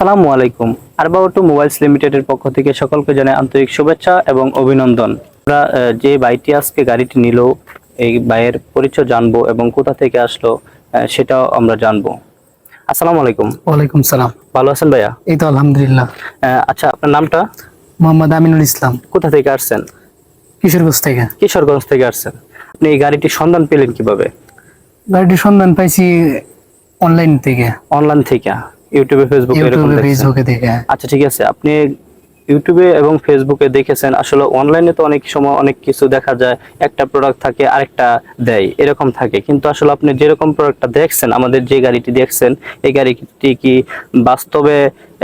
আসসালামু আলাইকুম। আরবাউটু মোবাইলস লিমিটেডের পক্ষ থেকে সকলকে জানাই আন্তরিক শুভেচ্ছা এবং অভিনন্দন। আমরা যে বাইটি আজকে গাড়িটি নিল এই বাইয়ের পরিচয় জানব এবং কোথা থেকে আসলো সেটাও আমরা জানব। আসসালামু আলাইকুম। ওয়ালাইকুম সালাম। ভালো আছেন ভাইয়া? এই তো আলহামদুলিল্লাহ। আচ্ছা আপনার নামটা? মোহাম্মদ আমিনুল ইসলাম। কোথা থেকে আসছেন? কিশোরগঞ্জ থেকে। কিশোরগঞ্জ থেকে আসছেন। আপনি এই গাড়িটির সন্ধান পেলেন কীভাবে? গাড়িটির সন্ধান পাইছি অনলাইন থেকে। অনলাইন থেকে। ইউটিউবে ফেসবুকে এরকম ফেসবুকে থেকে আচ্ছা ঠিক আছে। আপনি ইউটিউবে এবং ফেসবুকে দেখেছেন আসলে অনলাইনে তো অনেক সময় অনেক কিছু দেখা যায় একটা প্রোডাক্ট থাকে আরেকটা দেয় এরকম থাকে। কিন্তু আসলে আপনি যেরকম প্রোডাক্টটা দেখছেন আমাদের যে গাড়িটি দেখছেন এই গাড়িটি কি বাস্তবে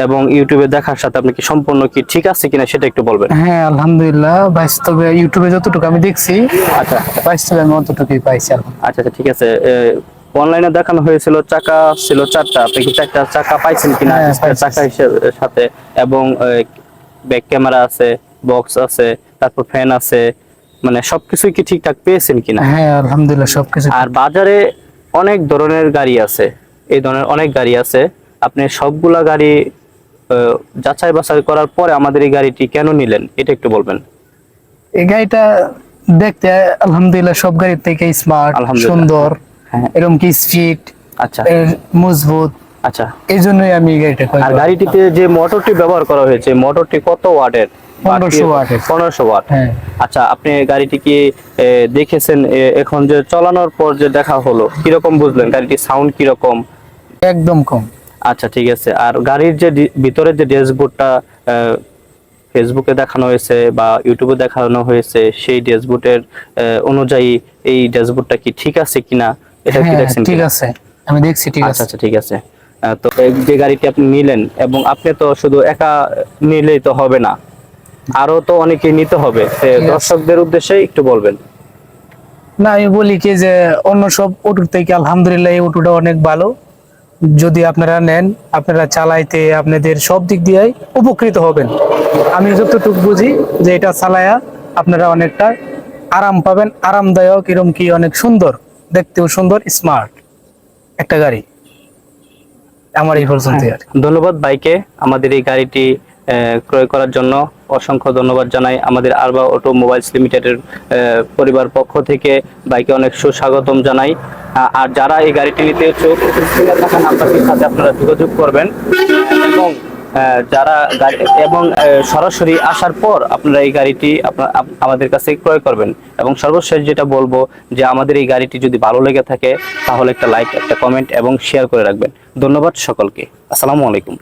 এবং ইউটিউবে দেখার সাথে আপনি কি সম্পূর্ণ কি ঠিক আছে কিনা সেটা একটু বলবেন। হ্যাঁ আলহামদুলিল্লাহ বাস্তবে ইউটিউবে যতটুকু আমি দেখছি আচ্ছা। বাস্তবে আমি অতটুকুই পাইছি আচ্ছা আচ্ছা ঠিক আছে। অনলাইনে দেখানো হয়েছিল চাকা ছিল চারটা। আপনি কি চারটা চাকা পাইছেন কিনা? হ্যাঁ, চাকা হিসেবে সাথে। এবং ব্যাক ক্যামেরা আছে বক্স আছে তারপর ফ্যান আছে। মানে সবকিছুই কি ঠিকঠাক পেয়েছেন কিনা? হ্যাঁ আলহামদুলিল্লাহ সবকিছু আর বাজারে অনেক ধরনের গাড়ি আছে। এই ধরনের অনেক গাড়ি আছে। আপনি সবগুলা গাড়ি যাচাই বাছাই করার পরে আমাদের এই গাড়িটি কেন নিলেন? এটা একটু বলবেন। এই গাড়িটা দেখতে আলহামদুলিল্লাহ সব গাড়ির থেকে স্মার্ট। সুন্দর। হ্যাঁ এরকম কি স্ট্রিট আচ্ছা। মজবুত আচ্ছা। এই জন্যই আমি গাড়িটা আর গাড়িটিতে যে মোটরটি ব্যবহার করা হয়েছে মোটরটি কত ওয়াটের? 1500 ওয়াটের। পনেরোশো ওয়াট। হ্যাঁ। আচ্ছা আপনি গাড়িটি কি দেখেছেন এখন যে চালানোর পর যে দেখা হলো কীরকম বুঝলেন? সাউন্ড কীরকম? একদম কম। আচ্ছা ঠিক আছে। আর গাড়ির যে ভিতরের যে ড্যাশবোর্ডটা ফেসবুকে দেখানো হয়েছে বা ইউটিউবে দেখানো হয়েছে সেই ড্যাশবোর্ডের অনুযায়ী এই ড্যাশবোর্ডটা কি ঠিক আছে কিনা? এটা কি হ্যাঁ দেখছেন ঠিক আছে। আমি দেখছি ঠিক আচ্ছা আছে। আচ্ছা ঠিক আছে। তো এই যে গাড়িটি আপনি নিলেন এবং আপনি তো শুধু একা নিলেই তো হবে না আরও তো অনেকে নিতে হবে। দর্শকদের উদ্দেশ্যে একটু বলবেন। না আমি বলি কি যে অন্য সব অটোর থেকে আলহামদুলিল্লাহ এই অটোটা অনেক ভালো। যদি আপনারা নেন আপনারা চালাইতে আপনাদের সব দিক দিয়ে উপকৃত হবেন। আমি যতটুকু বুঝি যে এটা চালায়া আপনারা অনেকটা আরাম পাবেন আরামদায়ক এরকম কি অনেক সুন্দর। দেখতেও সুন্দর স্মার্ট একটা গাড়ি। আমার এই পর্যন্ত আর ধন্যবাদ বাইকে আমাদের এই গাড়িটি ক্রয় করার জন্য। অসংখ্য ধন্যবাদ জানাই আমাদের আরবা অটো মোবাইলস লিমিটেডের পরিবার পক্ষ থেকে। বাইকে অনেক সুস্বাগতম জানাই। আর যারা এই গাড়িটি নিতে ইচ্ছুক নাম্বারটির সাথে আপনারা যোগাযোগ করবেন। এবং যারা গাড়ি এবং সরাসরি আসার পর আপনারা এই গাড়িটি আপনার আমাদের কাছে ক্রয় করবেন। এবং সর্বশেষ যেটা বলব যে আমাদের এই গাড়িটি যদি ভালো লেগে থাকে, তাহলে একটা লাইক, একটা কমেন্ট এবং শেয়ার করে রাখবেন। ধন্যবাদ সকলকে। আসসালামু আলাইকুম।